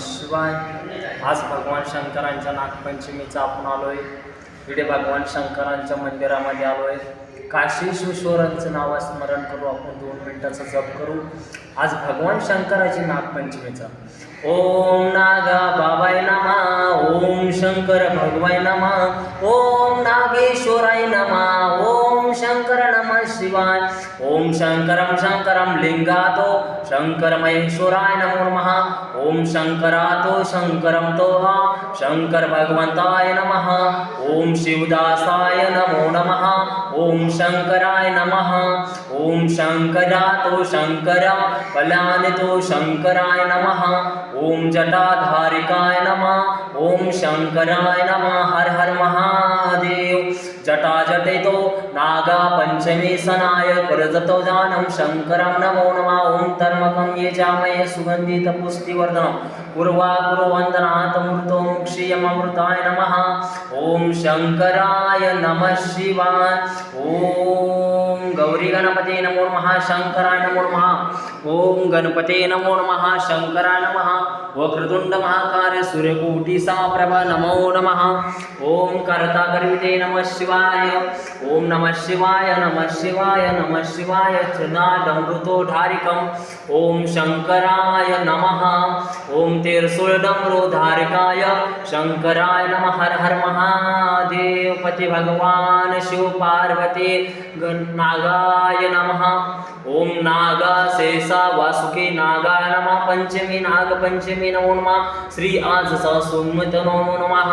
शिवाय. आज भगवान शंकरांच्या नागपंचमीचा आपण आलोय. इकडे भगवान शंकरांच्या मंदिरामध्ये आलोय. काशी विश्वेश्वरांचं नाव स्मरण करू आपण. दोन मिनिटाचा जप करू. आज भगवान शंकराची नागपंचमीचा. ओम नागा बाबाय नमा. ओम शंकर भगवाय नमा. ओम नागेश्वराय नमा. शंकर नमः शिवाय। ओम शंकरं शंकरं लिंगातो शंकर महेश्वराय नमो नमः। ओम शंकरातो शंकरं तोहा शंकर भगवंताय नमः। ओम शिवदासाय नमो नमः। ओम शंकराय नमः। ओम शंकरातो शंकर कल्याणितो शंकराय नमः। ओम जटाधारिकाय नमः। ओम शंकराय नमः। हर हर महादेव जटाजटितो नागा पंचमी सनाय करजतो जानम शंकरं नमो नमः। ओम तर्मकं ये जामये सुगन्धित पुष्टिवर्धनं कुर्वा कुर्वन्दनाथ मृतो नमः। ओम शंकराय नमः शिवाय। ओम गौरी गणपते नमो नमः शङ्कराय नमो नमः ॐ गणपते नमो नमः शङ्करा नमः वक्रतुंड महाकार्य सूर्यकोटी साप्रभा नमो नमः ॐ कर्ता कर्मिते नमः शिवाय ॐ नमः शिवाय नमः शिवाय नमः शिवाय चनादमृतो ॐ शङ्कराय नमः। ओम तीर्सुलडमरो धारकाय शंकराय नम हर हर महादेव पती भगवान शिव पार्वती नागाय नमः। ओम नागा शेषा वासुकी नागाय नमः। पंचमी नागपंचमी नमो नमः। श्री आज सोमत नमो नमः।